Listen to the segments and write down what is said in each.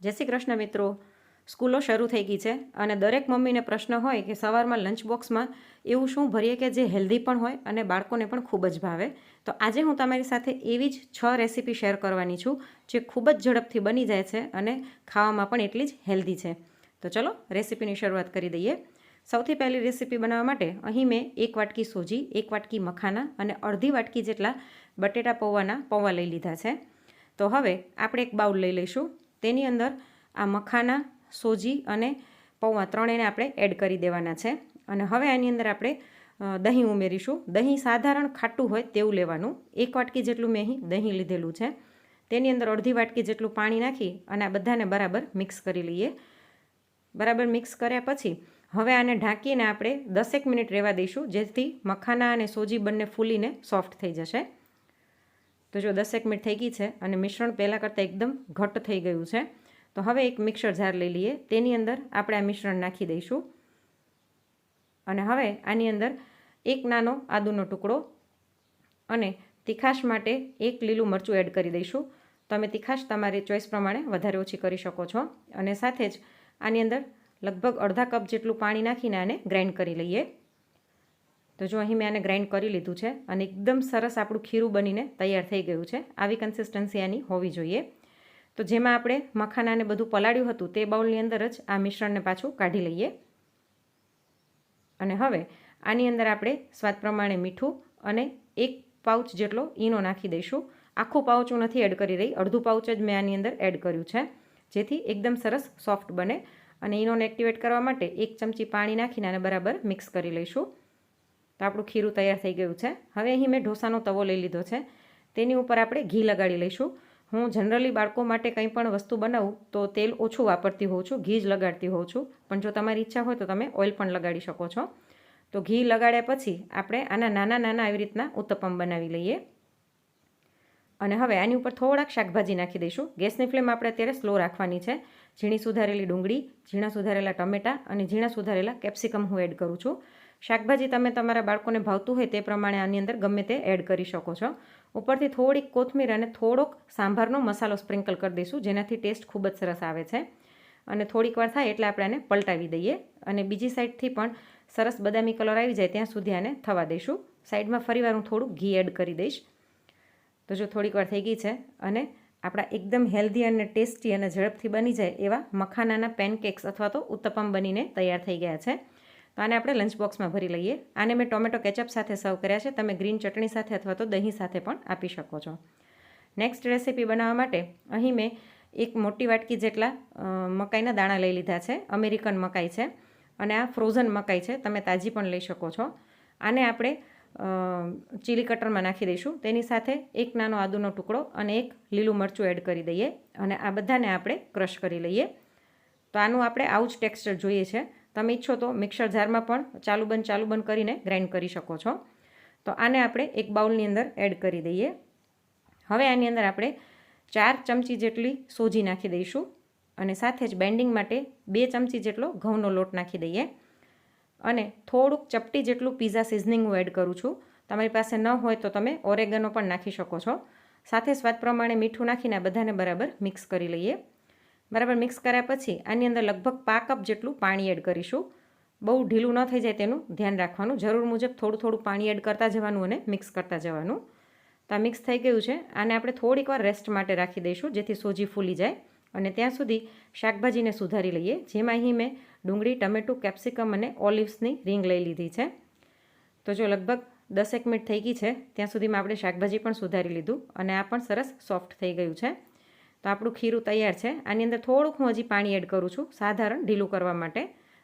જય શ્રી કૃષ્ણ મિત્રો. સ્કૂલો શરૂ થઈ ગઈ છે અને દરેક મમ્મીને પ્રશ્ન હોય કે સવારમાં લંચ બોક્સમાં એવું શું ભરીએ કે જે હેલ્ધી પણ હોય અને બાળકોને પણ ખૂબ જ ભાવે. તો આજે હું તમારી સાથે એવી જ છ રેસીપી શેર કરવાની છું જે ખૂબ જ ઝડપથી બની જાય છે અને ખાવામાં પણ એટલી જ હેલ્ધી છે. તો ચલો રેસીપીની શરૂઆત કરી દઈએ. સૌથી પહેલી રેસીપી બનાવવા માટે અહીં મેં એક વાટકી સોજી, એક વાટકી મખાના અને અડધી વાટકી જેટલા બટેટા પૌવાના પૌવા લઈ લીધા છે. તો હવે આપણે એક બાઉલ લઈ લઈશું. તેની અંદર આ મખાના, સોજી અને પૌવા ત્રણેયને આપણે એડ કરી દેવાના છે. અને હવે આની અંદર આપણે દહીં ઉમેરીશું. દહીં સાધારણ ખાટું હોય તેવું લેવાનું. એક વાટકી જેટલું મેં અહીં દહીં લીધેલું છે. તેની અંદર અડધી વાટકી જેટલું પાણી નાખી અને આ બધાને બરાબર મિક્સ કરી લઈએ. બરાબર મિક્સ કર્યા પછી હવે આને ઢાંકીને આપણે દસેક મિનિટ રહેવા દઈશું, જેથી મખાના અને સોજી બંને ફૂલીને સોફ્ટ થઈ જશે. તો જો દસેક મિનિટ થઈ ગઈ છે અને મિશ્રણ પહેલાં કરતાં એકદમ ઘટ્ટ થઈ ગયું છે, તો હવે એક મિક્સર જાર લઈ લઈએ. તેની અંદર આપણે આ મિશ્રણ નાખી દઈશું. અને હવે આની અંદર એક નાનો આદુનો ટુકડો અને તીખાશ માટે એક લીલું મરચું એડ કરી દઈશું. તમે તીખાશ તમારી ચોઈસ પ્રમાણે વધારે ઓછી કરી શકો છો. અને સાથે જ આની અંદર લગભગ અડધા કપ જેટલું પાણી નાખીને આને ગ્રાઇન્ડ કરી લઈએ. તો જો અહીં મેં આને ગ્રાઇન્ડ કરી લીધું છે અને એકદમ સરસ આપણું ખીરું બનીને તૈયાર થઈ ગયું છે, આવી કન્સિસ્ટન્સી આની હોવી જોઈએ. તો જેમાં આપણે મખાનાને બધું પલાળ્યું હતું તે બાઉલની અંદર જ આ મિશ્રણને પાછું કાઢી લઈએ. અને હવે આની અંદર આપણે સ્વાદ પ્રમાણે મીઠું અને એક પાઉચ જેટલો ઈનો નાખી દઈશું. આખું પાઉચ હું નથી એડ કરી રહી, અડધું પાઉચ જ મેં આની અંદર એડ કર્યું છે, જેથી એકદમ સરસ સોફ્ટ બને. અને ઈનોને એક્ટિવેટ કરવા માટે એક ચમચી પાણી નાખીને આને બરાબર મિક્સ કરી લઈશું. તો આપણું ખીરું તૈયાર થઈ ગયું છે. હવે અહીં મેં ઢોસાનો તવો લઈ લીધો છે. તેની ઉપર આપણે ઘી લગાડી લઈશું. હું જનરલી બાળકો માટે કંઈ પણ વસ્તુ બનાવું તો તેલ ઓછું વાપરતી હોઉં છું, ઘી જ લગાડતી હોઉં છું. પણ જો તમારી ઈચ્છા હોય તો તમે ઓઇલ પણ લગાડી શકો છો. તો ઘી લગાડ્યા પછી આપણે આના નાના નાના આવી રીતના ઉત્તપમ બનાવી લઈએ. અને હવે આની ઉપર થોડાક શાકભાજી નાખી દઈશું. ગેસની ફ્લેમ આપણે અત્યારે સ્લો રાખવાની છે. ઝીણી સુધારેલી ડુંગળી, ઝીણા સુધારેલા ટમેટાં અને ઝીણા સુધારેલા કેપ્સિકમ હું એડ કરું છું. શાકભાજી તમે તમારા બાળકોને ભાવતું હોય તે પ્રમાણે આની અંદર ગમે તે એડ કરી શકો છો. ઉપરથી થોડીક કોથમીર અને થોડોક સાંભારનો મસાલો સ્પ્રિંકલ કરી દઈશું, જેનાથી ટેસ્ટ ખૂબ જ સરસ આવે છે. અને થોડીક વાર થાય એટલે આપણે આને પલટાવી દઈએ અને બીજી સાઈડથી પણ સરસ બદામી કલર આવી જાય ત્યાં સુધી આને થવા દઈશું. સાઈડમાં ફરીવાર હું થોડું ઘી એડ કરી દઈશ. તો જો થોડીક વાર થઈ ગઈ છે અને આપણા એકદમ હેલ્ધી અને ટેસ્ટી અને ઝડપથી બની જાય એવા મખાનાના પેનકેક્સ અથવા તો ઉત્તપમ બનીને તૈયાર થઈ ગયા છે. તો આને આપણે લંચ બોક્સમાં ભરી લઈએ. આને મેં ટોમેટો કેચઅપ સાથે સર્વ કર્યા છે. તમે ગ્રીન ચટણી સાથે અથવા તો દહીં સાથે પણ આપી શકો છો. નેક્સ્ટ રેસીપી બનાવવા માટે અહીં મેં એક મોટી વાટકી જેટલા મકાઈના દાણા લઈ લીધા છે. અમેરિકન મકાઈ છે અને આ ફ્રોઝન મકાઈ છે. તમે તાજી પણ લઈ શકો છો. આને આપણે ચીલી કટરમાં નાખી દઈશું. તેની સાથે એક નાનો આદુનો ટુકડો અને એક લીલું મરચું એડ કરી દઈએ અને આ બધાને આપણે ક્રશ કરી લઈએ. તો આનું આપણે આવું જ ટેક્સચર જોઈએ છે. તમે ઈચ્છો તો મિક્સર જારમાં પણ ચાલુ બંધ ચાલુ બંધ કરીને ગ્રાઇન્ડ કરી શકો છો. તો આને આપણે એક બાઉલની અંદર એડ કરી દઈએ. હવે આની અંદર આપણે ચાર ચમચી જેટલી સોજી નાખી દઈશું અને સાથે જ બેન્ડિંગ માટે બે ચમચી જેટલો ઘઉંનો લોટ નાખી દઈએ. અને થોડુંક ચપટી જેટલું પીઝા સિઝનિંગ હું એડ કરું છું. તમારી પાસે ન હોય તો તમે ઓરેગનો પણ નાખી શકો છો. સાથે સ્વાદ પ્રમાણે મીઠું નાખીને બધાને બરાબર મિક્સ કરી લઈએ. બરાબર મિક્સ કર્યા પછી આની અંદર લગભગ પા કપ જેટલું પાણી એડ કરીશું. બહુ ઢીલું ન થઈ જાય તેનું ધ્યાન રાખવાનું. જરૂર મુજબ થોડું થોડું પાણી એડ કરતા જવાનું અને મિક્સ કરતા જવાનું. તો આ મિક્સ થઈ ગયું છે. આને આપણે થોડીક વાર રેસ્ટ માટે રાખી દઈશું જેથી સોજી ફૂલી જાય અને ત્યાં સુધી શાકભાજીને સુધારી લઈએ. જેમાં અહીં મેં ડુંગળી, ટમેટું, કેપ્સિકમ અને ઓલિવ્સની રીંગ લઈ લીધી છે. તો જો લગભગ દસેક મિનિટ થઈ ગઈ છે, ત્યાં સુધીમાં આપણે શાકભાજી પણ સુધારી લીધું અને આ પણ સરસ સોફ્ટ થઈ ગયું છે. તો આપણું ખીરું તૈયાર છે. આની અંદર થોડુંક હું હજી પાણી એડ કરું છું, સાધારણ ઢીલું કરવા માટે.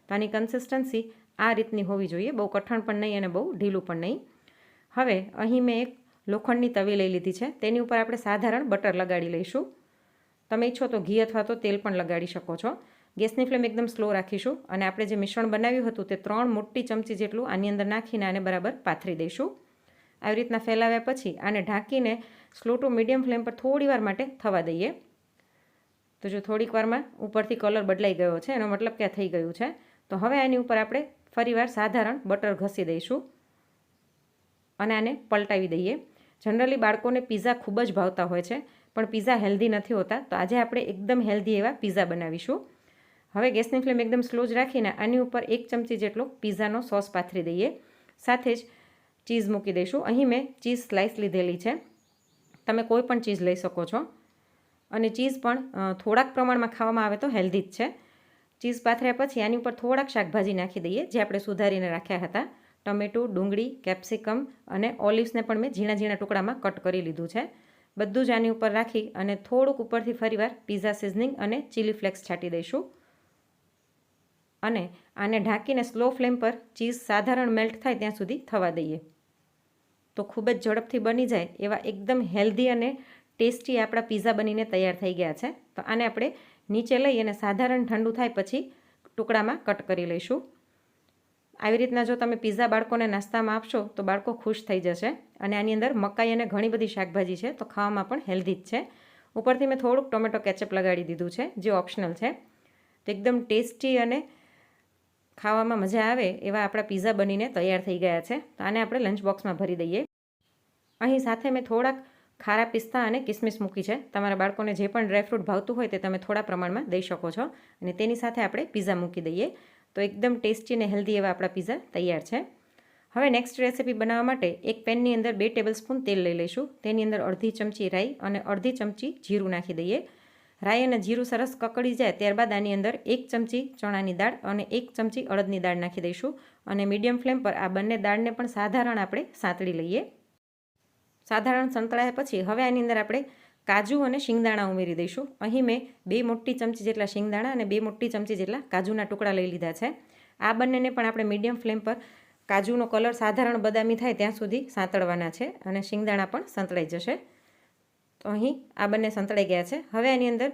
તો આની કન્સિસ્ટન્સી આ રીતની હોવી જોઈએ. બહુ કઠણ પણ નહીં અને બહુ ઢીલું પણ નહીં. હવે અહીં મેં એક લોખંડની તવી લઈ લીધી છે. તેની ઉપર આપણે સાધારણ બટર લગાડી લઈશું. તમે ઈચ્છો તો ઘી અથવા તો તેલ પણ લગાડી શકો છો. ગેસની ફ્લેમ એકદમ સ્લો રાખીશું અને આપણે જે મિશ્રણ બનાવ્યું હતું તે ત્રણ મોટી ચમચી જેટલું આની અંદર નાખીને આને બરાબર પાથરી દઈશું. આવી રીતના ફેલાવ્યા પછી આને ઢાંકીને સ્લો ટુ મીડિયમ ફ્લેમ પર થોડી વાર માટે થવા દઈએ. તો જો થોડીક વારમાં ઉપરથી કલર બદલાઈ ગયો છે, એનો મતલબ કે થઈ ગયું છે. તો હવે આની ઉપર આપણે ફરીવાર સાધારણ બટર ઘસી દઈશું અને આને પલટાવી દઈએ. જનરલી બાળકોને પીઝા ખૂબ જ ભાવતા હોય છે, પણ પીઝા હેલ્ધી નથી હોતા. તો આજે આપણે એકદમ હેલ્ધી એવા પીઝા બનાવીશું. હવે ગેસની ફ્લેમ એકદમ સ્લો જ રાખીને આની ઉપર એક ચમચી જેટલો પીઝાનો સોસ પાથરી દઈએ. સાથે જ ચીઝ મૂકી દઈશું. અહીં મેં ચીઝ સ્લાઇસ લીધેલી છે. તમે કોઈ પણ ચીઝ લઈ શકો છો. અને ચીઝ પણ થોડાક પ્રમાણમાં ખાવામાં આવે તો હેલ્ધી જ છે. ચીઝ પાથર્યા પછી આની ઉપર થોડાક શાકભાજી નાખી દઈએ, જે આપણે સુધારીને રાખ્યા હતા. ટમેટું, ડુંગળી, કેપ્સિકમ અને ઓલિવ્સને પણ મેં ઝીણા ઝીણા ટુકડામાં કટ કરી લીધું છે. બધું જ આની ઉપર રાખી અને થોડુંક ઉપરથી ફરીવાર પીઝા સિઝનિંગ અને ચીલી ફ્લેક્સ છાંટી દઈશું. અને આને ઢાંકીને સ્લો ફ્લેમ પર ચીઝ સાધારણ મેલ્ટ થાય ત્યાં સુધી થવા દઈએ. તો ખૂબ જ ઝડપથી બની જાય એવા એકદમ હેલ્ધી અને ટેસ્ટી આપણા પીઝા બનીને તૈયાર થઈ ગયા છે. તો આને આપણે નીચે લઈ અને સાધારણ ઠંડુ થાય પછી ટુકડામાં કટ કરી લઈશું. આવી રીતના જો તમે પીઝા બાળકોને નાસ્તામાં આપશો તો બાળકો ખુશ થઈ જશે અને આની અંદર મકાઈ અને ઘણી બધી શાકભાજી છે તો ખાવામાં પણ હેલ્ધી જ છે. ઉપરથી મેં થોડુંક ટોમેટો કેચઅપ લગાડી દીધું છે, જે ઓપ્શનલ છે. તો એકદમ ટેસ્ટી અને ખાવામાં મજા આવે એવા આપણા પીઝા બનીને તૈયાર થઈ ગયા છે. તો આને આપણે લંચ બોક્સમાં ભરી દઈએ. અહીં સાથે મેં થોડાક ખારા પિસ્તા અને કિસમિસ મૂકી છે. તમારા બાળકોને જે પણ ડ્રાયફ્રૂટ ભાવતું હોય તે તમે થોડા પ્રમાણમાં દઈ શકો છો. અને તેની સાથે આપણે પીઝા મૂકી દઈએ. તો એકદમ ટેસ્ટી અને હેલ્ધી એવા આપણા પીઝા તૈયાર છે. હવે નેક્સ્ટ રેસીપી બનાવવા માટે એક પેનની અંદર બે ટેબલ સ્પૂન તેલ લઈ લઈશું. તેની અંદર અડધી ચમચી રાઈ અને અડધી ચમચી જીરું નાખી દઈએ. રાઈ અને જીરું સરસ કકડી જાય ત્યારબાદ આની અંદર એક ચમચી ચણાની દાળ અને એક ચમચી અડદની દાળ નાખી દઈશું. અને મીડિયમ ફ્લેમ પર આ બંને દાળને પણ સાધારણ આપણે સાંતળી લઈએ. સાધારણ સંતળાયા પછી હવે આની અંદર આપણે કાજુ અને શિંગદાણા ઉમેરી દઈશું. અહીં મેં બે મોટી ચમચી જેટલા શિંગદાણા અને બે મોટી ચમચી જેટલા કાજુના ટુકડા લઈ લીધા છે. આ બંનેને પણ આપણે મીડિયમ ફ્લેમ પર કાજુનો કલર સાધારણ બદામી થાય ત્યાં સુધી સાંતળવાના છે અને શિંગદાણા પણ સંતળાઈ જશે. તો અહીં આ બંને સંતળાઈ ગયા છે. હવે આની અંદર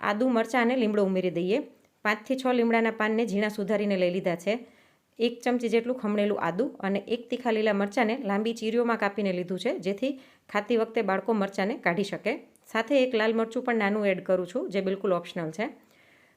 આદુ, મરચાં અને લીમડો ઉમેરી દઈએ. પાંચથી છ લીમડાના પાનને ઝીણા સુધારીને લઈ લીધા છે. એક ચમચી જેટલું ખમણેલું આદું અને એક તીખા લીલા મરચાંને લાંબી ચીરીઓમાં કાપીને લીધું છે, જેથી ખાતી વખતે બાળકો મરચાંને કાઢી શકે. સાથે એક લાલ મરચું પણ નાનું એડ કરું છું, જે બિલકુલ ઓપ્શનલ છે.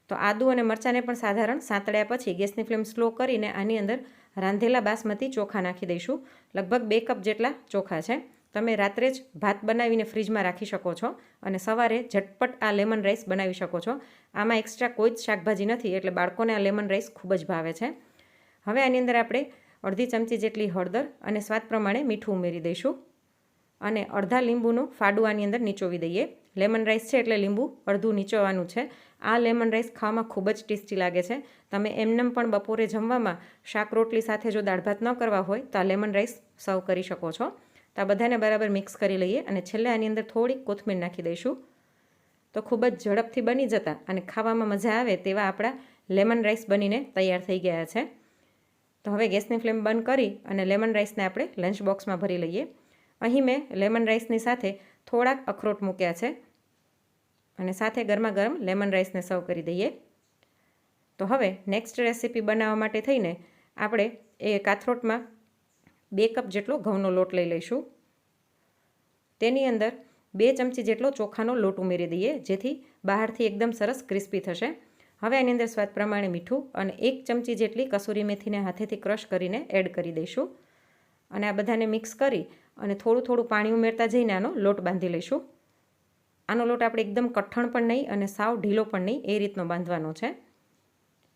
તો આદુ અને મરચાંને પણ સાધારણ સાંતળ્યા પછી ગેસની ફ્લેમ સ્લો કરીને આની અંદર રાંધેલા બાસમતી ચોખા નાખી દઈશું. લગભગ બે કપ જેટલા ચોખા છે. તમે રાત્રે જ ભાત બનાવીને ફ્રીજમાં રાખી શકો છો અને સવારે ઝટપટ આ લેમન રાઈસ બનાવી શકો છો. આમાં એક્સ્ટ્રા કોઈ જ શાકભાજી નથી, એટલે બાળકોને આ લેમન રાઈસ ખૂબ જ ભાવે છે. હવે આની અંદર આપણે અડધી ચમચી જેટલી હળદર અને સ્વાદ પ્રમાણે મીઠું ઉમેરી દઈશું. અને અડધા લીંબુનું ફાડું આની અંદર નીચોવી દઈએ. લેમન રાઈસ છે એટલે લીંબુ અડધું નીચોવાનું છે. આ લેમન રાઈસ ખાવામાં ખૂબ જ ટેસ્ટી લાગે છે. તમે એમનેમ પણ બપોરે જમવામાં શાક રોટલી સાથે જો દાળ ભાત ન કરવા હોય તો આ લેમન રાઈસ સર્વ કરી શકો છો. તો આ બધાને બરાબર મિક્સ કરી લઈએ અને છેલ્લે આની અંદર થોડીક કોથમીર નાખી દઈશું. તો ખૂબ જ ઝડપથી બની જતા અને ખાવામાં મજા આવે તેવા આપણા લેમન રાઈસ બનીને તૈયાર થઈ ગયા છે. તો હવે ગેસની ફ્લેમ બંધ કરી અને લેમન રાઈસને આપણે લંચ બોક્સમાં ભરી લઈએ. અહીં મેં લેમન રાઈસની સાથે થોડાક અખરોટ મૂક્યા છે અને સાથે ગરમા ગરમ લેમન રાઈસને સર્વ કરી દઈએ. તો હવે નેક્સ્ટ રેસીપી બનાવવા માટે થઈને આપણે એ કાથરોટમાં બે કપ જેટલો ઘઉંનો લોટ લઈ લઈશું. તેની અંદર બે ચમચી જેટલો ચોખાનો લોટ ઉમેરી દઈએ, જેથી બહારથી એકદમ સરસ ક્રિસ્પી થશે. હવે આની અંદર સ્વાદ પ્રમાણે મીઠું અને એક ચમચી જેટલી કસૂરી મેથીને હાથેથી ક્રશ કરીને એડ કરી દઈશું. અને આ બધાને મિક્સ કરી અને થોડું થોડું પાણી ઉમેરતા જઈને આનો લોટ બાંધી લઈશું. આનો લોટ આપણે એકદમ કઠણ પણ નહીં અને સાવ ઢીલો પણ નહીં એ રીતનો બાંધવાનો છે.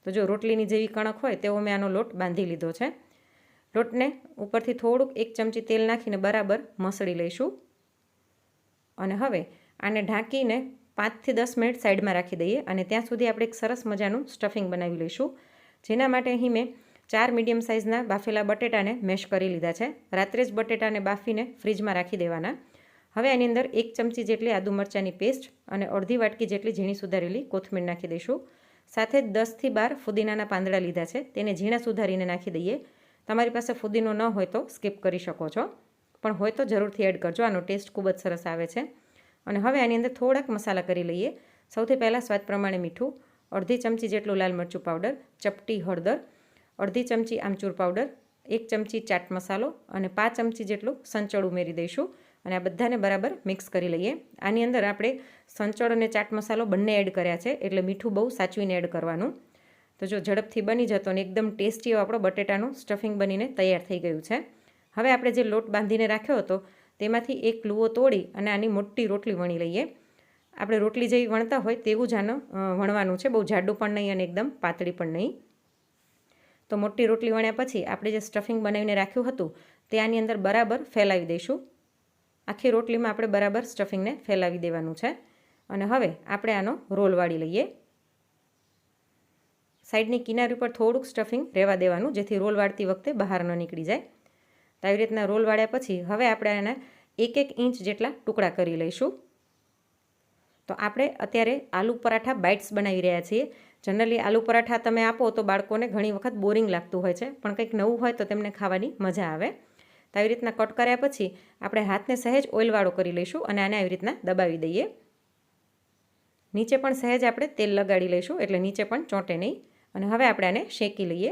તો જો રોટલીની જેવી કણક હોય તેવો મેં આનો લોટ બાંધી લીધો છે. લોટને ઉપરથી થોડુંક એક ચમચી તેલ નાખીને બરાબર મસળી લઈશું. અને હવે આને ઢાંકીને પાંચથી દસ મિનિટ સાઈડમાં રાખી દઈએ અને ત્યાં સુધી આપણે એક સરસ મજાનું સ્ટફિંગ બનાવી લઈશું. જેના માટે અહીં મેં ચાર મીડિયમ સાઇઝના બાફેલા બટેટાને મેશ કરી લીધા છે. રાત્રે જ બટેટાને બાફીને ફ્રીજમાં રાખી દેવાના. હવે આની અંદર એક ચમચી જેટલી આદુ મરચાંની પેસ્ટ અને અડધી વાટકી જેટલી ઝીણી સુધારેલી કોથમીર નાખી દઈશું. સાથે જ દસથી બાર ફુદીનાના પાંદડા લીધા છે. તેને ઝીણા સુધારીને નાખી દઈએ. તમારી પાસે ફુદીનો ન હોય તો સ્કીપ કરી શકો છો. પણ હોય તો જરૂરથી એડ કરજો. આનો ટેસ્ટ ખૂબ જ સરસ આવે છે. અને હવે આની અંદર થોડાક મસાલા કરી લઈએ. સૌથી પહેલાં સ્વાદ પ્રમાણે મીઠું, અડધી ચમચી જેટલું લાલ મરચું પાવડર, ચપટી હળદર, અડધી ચમચી આમચૂર પાવડર, એક ચમચી ચાટ મસાલો અને પાંચ ચમચી જેટલું સંચળ ઉમેરી દઈશું. અને આ બધાને બરાબર મિક્સ કરી લઈએ. આની અંદર આપણે સંચળ અને ચાટ મસાલો બંને એડ કર્યા છે, એટલે મીઠું બહુ સાચવીને એડ કરવાનું. તો જો ઝડપથી બની જતો અને એકદમ ટેસ્ટી આપણો બટેટાનું સ્ટફિંગ બનીને તૈયાર થઈ ગયું છે. હવે આપણે જે લોટ બાંધીને રાખ્યો હતો તેમાંથી એક લુવો તોડી અને આની મોટી રોટલી વણી લઈએ. આપણે રોટલી જેવી વણતા હોય તેવું જ આનું વણવાનું છે. બહુ જાડું પણ નહીં અને એકદમ પાતળી પણ નહીં. તો મોટી રોટલી વણ્યા પછી આપણે જે સ્ટફિંગ બનાવીને રાખ્યું હતું તે આની અંદર બરાબર ફેલાવી દઈશું. આખી રોટલીમાં આપણે બરાબર સ્ટફિંગને ફેલાવી દેવાનું છે. અને હવે આપણે આનો રોલ વાળી લઈએ. સાઈડની કિનારી ઉપર થોડુંક સ્ટફિંગ રહેવા દેવાનું, જેથી રોલ વાળતી વખતે બહાર ન નીકળી જાય. તો આવી રીતના રોલ વાળ્યા પછી હવે આપણે આના એક એક ઇંચ જેટલા ટુકડા કરી લઈશું. તો આપણે અત્યારે આલુ પરાઠા બાઇટ્સ બનાવી રહ્યા છીએ. જનરલી આલુ પરાઠા તમે આપો તો બાળકોને ઘણી વખત બોરિંગ લાગતું હોય છે, પણ કંઈક નવું હોય તો તેમને ખાવાની મજા આવે. તો આવી રીતના કટ કર્યા પછી આપણે હાથને સહેજ ઓઇલવાળો કરી લઈશું અને આને આવી રીતના દબાવી દઈએ. નીચે પણ સહેજ આપણે તેલ લગાડી લઈશું, એટલે નીચે પણ ચોંટે નહીં. અને હવે આપણે આને શેકી લઈએ.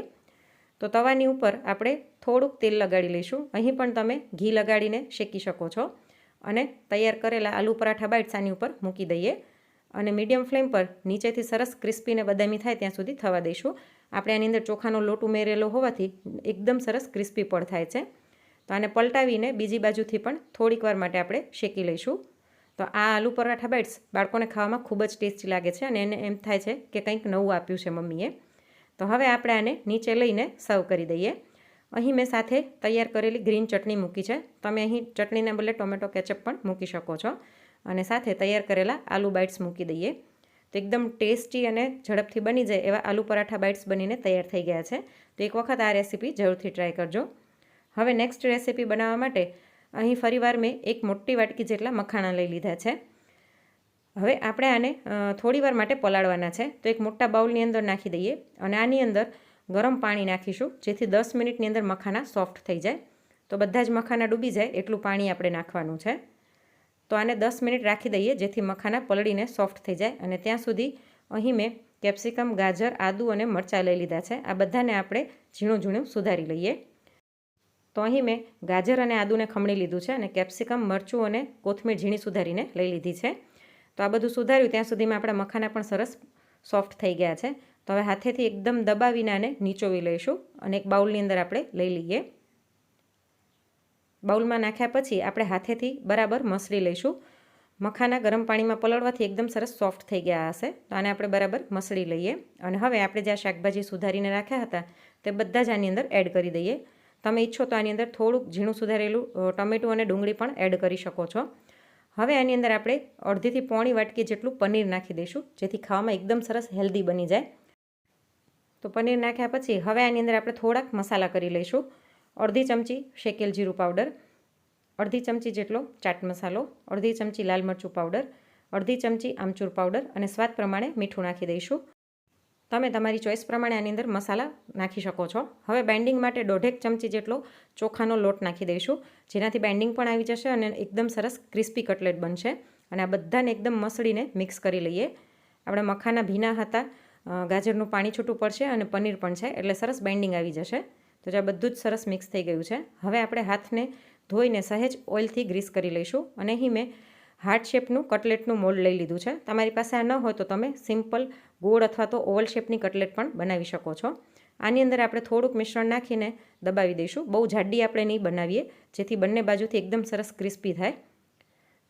તો તવાની ઉપર આપણે થોડુંક તેલ લગાડી લઈશું. અહીં પણ તમે ઘી લગાડીને શેકી શકો છો. અને તૈયાર કરેલા આલુ પરાઠા બાઇટ્સ આની ઉપર મૂકી દઈએ. અને મીડિયમ ફ્લેમ પર નીચેથી સરસ ક્રિસ્પી ને બદામી થાય ત્યાં સુધી થવા દઈશું. આપણે આની અંદર ચોખાનો લોટ ઉમેરેલો હોવાથી એકદમ સરસ ક્રિસ્પી પણ થાય છે. તો આને પલટાવીને બીજી બાજુથી પણ થોડીક વાર માટે આપણે શેકી લઈશું. તો આ આલુ પરાઠા બાઇટ્સ બાળકોને ખાવામાં ખૂબ જ ટેસ્ટી લાગે છે અને એને એમ થાય છે કે કંઈક નવું આપ્યું છે મમ્મીએ. તો હવે આપણે આને નીચે લઈને સર્વ કરી દઈએ. અહીં મેં સાથે તૈયાર કરેલી ગ્રીન ચટણી મૂકી છે. તમે અહીં ચટણીના બદલે ટોમેટો કેચઅપ પણ મૂકી શકો છો. અને સાથે તૈયાર કરેલા આલુ બાઇટ્સ મૂકી દઈએ. તો એકદમ ટેસ્ટી અને ઝડપથી બની જાય એવા આલુ પરાઠા બાઇટ્સ બનીને તૈયાર થઈ ગયા છે. તો એક વખત આ રેસીપી જરૂરથી ટ્રાય કરજો. હવે નેક્સ્ટ રેસીપી બનાવવા માટે અહીં ફરીવાર મેં એક મોટી વાટકી જેટલા મખાણા લઈ લીધા છે. હવે આપણે આને થોડીવાર માટે પલાળવાના છે. તો એક મોટા બાઉલની અંદર નાખી દઈએ અને આની અંદર ગરમ પાણી નાખીશું, જેથી દસ મિનિટની અંદર મખાના સોફ્ટ થઈ જાય. તો બધા જ મખાના ડૂબી જાય, એટલું પાણી આપણે નાખવાનું છે. તો આને દસ મિનિટ રાખી દઈએ, જેથી મખાના પલળીને સોફ્ટ થઈ જાય. અને ત્યાં સુધી અહીં મેં કેપ્સિકમ, ગાજર, આદુ અને મરચાં લઈ લીધા છે. આ બધાને આપણે ઝીણું ઝીણું સુધારી લઈએ. તો અહીં મેં ગાજર અને આદુને ખમણી લીધું છે અને કેપ્સિકમ, મરચું અને કોથમીર ઝીણી સુધારીને લઈ લીધી છે. તો આ બધું સુધાર્યું, ત્યાં સુધીમાં આપણા મખાના પણ સરસ સોફ્ટ થઈ ગયા છે. તો હવે હાથેથી એકદમ દબાવીને આને નીચોવી લઈશું અને એક બાઉલની અંદર આપણે લઈ લઈએ. બાઉલમાં નાખ્યા પછી આપણે હાથેથી બરાબર મસળી લઈશું. મખાના ગરમ પાણીમાં પલળવાથી એકદમ સરસ સોફ્ટ થઈ ગયા હશે. તો આને આપણે બરાબર મસળી લઈએ. અને હવે આપણે જે આ શાકભાજી સુધારીને રાખ્યા હતા, તે બધા જ આની અંદર એડ કરી દઈએ. તમે ઈચ્છો તો આની અંદર થોડુંક ઝીણું સુધારેલું ટમેટું અને ડુંગળી પણ એડ કરી શકો છો. હવે આની અંદર આપણે અડધીથી પોણી વાટકી જેટલું પનીર નાખી દઈશું, જેથી ખાવામાં એકદમ સરસ હેલ્ધી બની જાય. તો પનીર નાખ્યા પછી હવે આની અંદર આપણે થોડાક મસાલા કરી લઈશું. અડધી ચમચી શેકેલ જીરું પાવડર, અડધી ચમચી જેટલો ચાટ મસાલો, અડધી ચમચી લાલ મરચું પાવડર, અડધી ચમચી આમચૂર પાવડર અને સ્વાદ પ્રમાણે મીઠું નાખી દઈશું. તમે તમારી ચોઈસ પ્રમાણે આની અંદર મસાલા નાખી શકો છો. હવે બેન્ડિંગ માટે દોઢેક ચમચી જેટલો ચોખાનો લોટ નાખી દઈશું, જેનાથી બેન્ડિંગ પણ આવી જશે અને એકદમ સરસ ક્રિસ્પી કટલેટ બનશે. અને આ બધાને એકદમ મસળીને મિક્સ કરી લઈએ. આપણે મખાના ભીના હતા ગાજરનું પાણી છૂટું પડશે અને પનીર પણ છે, એટલે સરસ બેન્ડિંગ આવી જશે. તો જે બધું જ સરસ મિક્સ થઈ ગયું છે. હવે આપણે હાથને ધોઈને સહેજ ઓઇલથી ગ્રીસ કરી લઈશું. અને અહીં મેં હાર્ટ શેપનું કટલેટનું મોલ્ડ લઈ લીધું છે. તમારી પાસે આ ન હોય તો તમે સિમ્પલ ગોળ અથવા તો ઓવલ શેપની કટલેટ પણ બનાવી શકો છો. આની અંદર આપણે થોડુંક મિશ્રણ નાખીને દબાવી દઈશું. બહુ જાડી આપણે નહીં બનાવીએ, જેથી બંને બાજુથી એકદમ સરસ ક્રિસ્પી થાય.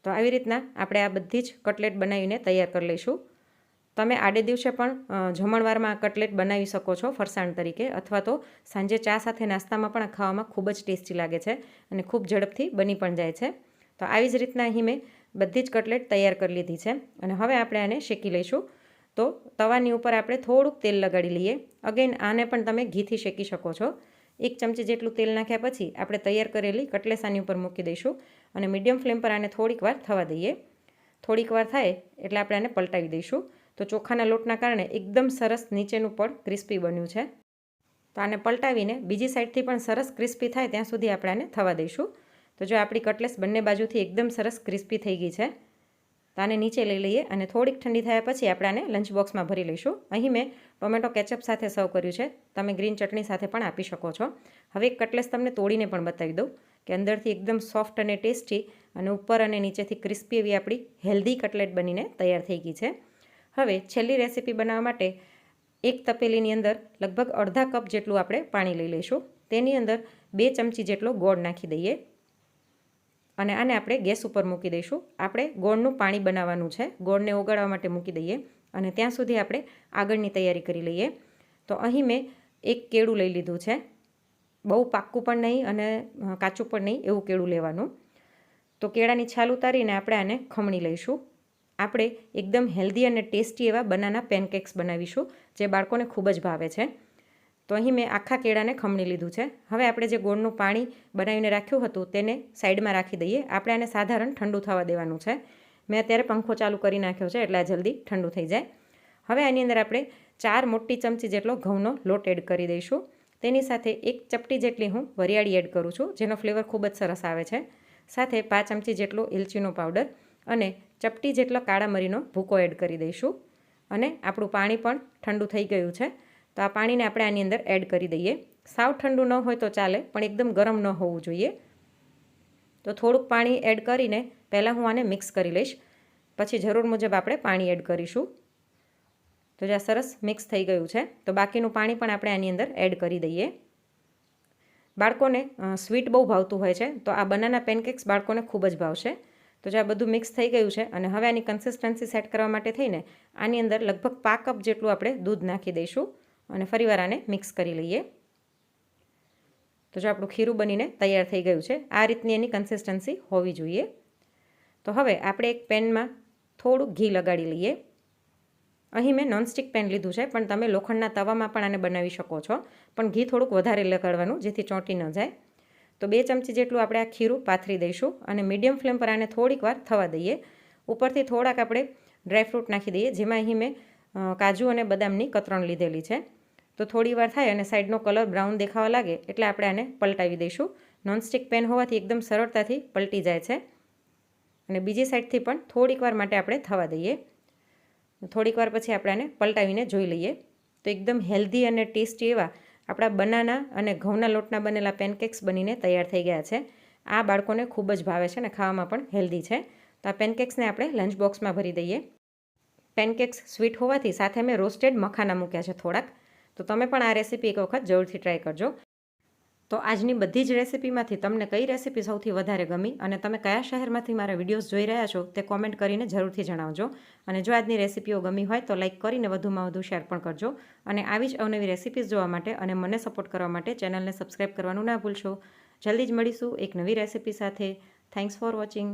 તો આવી રીતના આપણે આ બધી જ કટલેટ બનાવીને તૈયાર કરી લઈશું. તમે આડે દિવસે પણ જમણવારમાં કટલેટ બનાવી શકો છો ફરસાણ તરીકે, અથવા તો સાંજે ચા સાથે નાસ્તામાં પણ ખાવામાં ખૂબ જ ટેસ્ટી લાગે છે અને ખૂબ ઝડપથી બની પણ જાય છે. તો આવી જ રીતના અહીં મેં બધી જ કટલેટ તૈયાર કરી લીધી છે અને હવે આપણે આને શેકી લઈશું. તો તવાની ઉપર આપણે થોડુંક તેલ લગાડી લઈએ. અગેન આને પણ તમે ઘીથી શેકી શકો છો. એક ચમચી જેટલું તેલ નાખ્યા પછી આપણે તૈયાર કરેલી કટલેસ આની ઉપર મૂકી દઈશું અને મીડિયમ ફ્લેમ પર આને થોડીક વાર થવા દઈએ. થોડીક વાર થાય એટલે આપણે આને પલટાવી દઈશું. તો ચોખાના લોટના કારણે એકદમ સરસ નીચેનું પડ ક્રિસ્પી બન્યું છે. તો આને પલટાવીને બીજી સાઈડથી પણ સરસ ક્રિસ્પી થાય ત્યાં સુધી આપણે આને થવા દઈશું. તો જો આપણી કટલેસ બંને બાજુથી એકદમ સરસ ક્રિસ્પી થઈ ગઈ છે. તો આને નીચે લઈ લઈએ અને થોડીક ઠંડી થયા પછી આપણે આને લંચ બોક્સમાં ભરી લઈશું. અહીં મેં ટોમેટો કેચઅપ સાથે સર્વ કર્યું છે. તમે ગ્રીન ચટણી સાથે પણ આપી શકો છો. હવે એક કટલેસ તમને તોડીને પણ બતાવી દઉં કે અંદરથી એકદમ સોફ્ટ અને ટેસ્ટી અને ઉપર અને નીચેથી ક્રિસ્પી એવી આપણી હેલ્ધી કટલેટ બનીને તૈયાર થઈ ગઈ છે. હવે છેલ્લી રેસીપી બનાવવા માટે એક તપેલીની અંદર લગભગ અડધા કપ જેટલું આપણે પાણી લઈ લઈશું. તેની અંદર બે ચમચી જેટલો ગોળ નાખી દઈએ. અને આને આપણે ગેસ ઉપર મૂકી દઈશું. આપણે ગોળનું પાણી બનાવવાનું છે. ગોળને ઓગાળવા માટે મૂકી દઈએ અને ત્યાં સુધી આપણે આગળની તૈયારી કરી લઈએ. તો અહીં મેં એક કેળું લઈ લીધું છે. બહુ પાક્કું પણ નહીં અને કાચું પણ નહીં એવું કેળું લેવાનું. તો કેળાની છાલ ઉતારીને આપણે આને ખમણી લઈશું. આપણે એકદમ હેલ્ધી અને ટેસ્ટી એવા બનાના પેનકેક્સ બનાવીશું, જે બાળકોને ખૂબ જ ભાવે છે. તો અહીં મેં આખા કેળાને ખમણી લીધું છે. હવે આપણે જે ગોળનું પાણી બનાવીને રાખ્યું હતું તેને સાઈડમાં રાખી દઈએ. આપણે આને સાધારણ ઠંડુ થવા દેવાનું છે. મેં અત્યારે પંખો ચાલુ કરી નાખ્યો છે એટલે જલ્દી ઠંડુ થઈ જાય. હવે આની અંદર આપણે ચાર મોટી ચમચી જેટલો ઘઉંનો લોટ એડ કરી દઈશું. તેની સાથે એક ચપટી જેટલી હું વરિયાળી એડ કરું છું, જેનો ફ્લેવર ખૂબ જ સરસ આવે છે. સાથે પાંચ ચમચી જેટલો એલચીનો પાવડર અને ચપટી જેટલો કાળા મરીનો ભૂકો એડ કરી દઈશું. અને આપણું પાણી પણ ઠંડુ થઈ ગયું છે. તો આ પાણીને આપણે આની અંદર એડ કરી દઈએ. સાવ ઠંડુ ન હોય તો ચાલે, પણ એકદમ ગરમ ન હોવું જોઈએ. તો થોડુંક પાણી એડ કરીને પહેલાં હું આને મિક્સ કરી લઈશ. પછી જરૂર મુજબ આપણે પાણી એડ કરીશું. તો જે સરસ મિક્સ થઈ ગયું છે, તો બાકીનું પાણી પણ આપણે આની અંદર એડ કરી દઈએ. બાળકોને સ્વીટ બહુ ભાવતું હોય છે, તો આ બનાના પેનકેક્સ બાળકોને ખૂબ જ ભાવશે. તો જે આ બધું મિક્સ થઈ ગયું છે, અને હવે આની કન્સિસ્ટન્સી સેટ કરવા માટે થઈને આની અંદર લગભગ પા કપ જેટલું આપણે દૂધ નાખી દઈશું. અને ફરીવાર આને મિક્સ કરી લઈએ. તો જો આપણું ખીરું બનીને તૈયાર થઈ ગયું છે, આ રીતની એની કન્સિસ્ટન્સી હોવી જોઈએ. તો હવે આપણે એક પેનમાં થોડું ઘી લગાડી લઈએ. અહીં મેં નોનસ્ટિક પેન લીધું છે, પણ તમે લોખંડના તવામાં પણ આને બનાવી શકો છો. પણ ઘી થોડુંક વધારે લગાડવાનું, જેથી ચોંટી ન જાય. તો બે ચમચી જેટલું આપણે આ ખીરું પાથરી દઈશું અને મીડિયમ ફ્લેમ પર આને થોડીક વાર થવા દઈએ. ઉપરથી થોડાક આપણે ડ્રાયફ્રૂટ નાખી દઈએ, જેમાં અહીં મેં કાજુ અને બદામની કતરણ લીધેલી છે. તો થોડી વાર થાય અને સાઈડનો કલર બ્રાઉન દેખાવા લાગે એટલે આપણે આને પલટાવી દઈશું. નોનસ્ટિક પેન હોવાથી એકદમ સરળતાથી પલટી જાય છે. અને બીજી સાઈડથી પણ થોડીક વાર માટે આપણે થવા દઈએ. થોડીક વાર પછી આપણે આને પલટાવીને જોઈ લઈએ. તો એકદમ હેલ્ધી અને ટેસ્ટી એવા આપણા બનાના અને ઘઉંના લોટના બનેલા પેનકેક્સ બનીને તૈયાર થઈ ગયા છે. આ બાળકોને ખૂબ જ ભાવે છે અને ખાવામાં પણ હેલ્ધી છે. તો આ પેનકેક્સને આપણે લંચ બોક્સમાં ભરી દઈએ. પેનકેક્સ સ્વીટ હોવાથી સાથે મેં રોસ્ટેડ મખાના મૂક્યા છે થોડાક. તો તમે પણ આ રેસીપી એક વખત જરૂરથી ટ્રાય કરજો. તો આજની બધી જ રેસીપીમાંથી તમને કઈ રેસીપી સૌથી વધારે ગમી અને તમે કયા શહેરમાંથી મારા વિડીયોઝ જોઈ રહ્યા છો તે કોમેન્ટ કરીને જરૂરથી જણાવજો. અને જો આજની રેસીપીઓ ગમી હોય તો લાઇક કરીને વધુમાં વધુ શેર પણ કરજો. અને આવી જ અવનવી રેસીપીઝ જોવા માટે અને મને સપોર્ટ કરવા માટે ચેનલને સબસ્ક્રાઈબ કરવાનું ના ભૂલશો. જલ્દી જ મળીશું એક નવી રેસીપી સાથે. Thanks for watching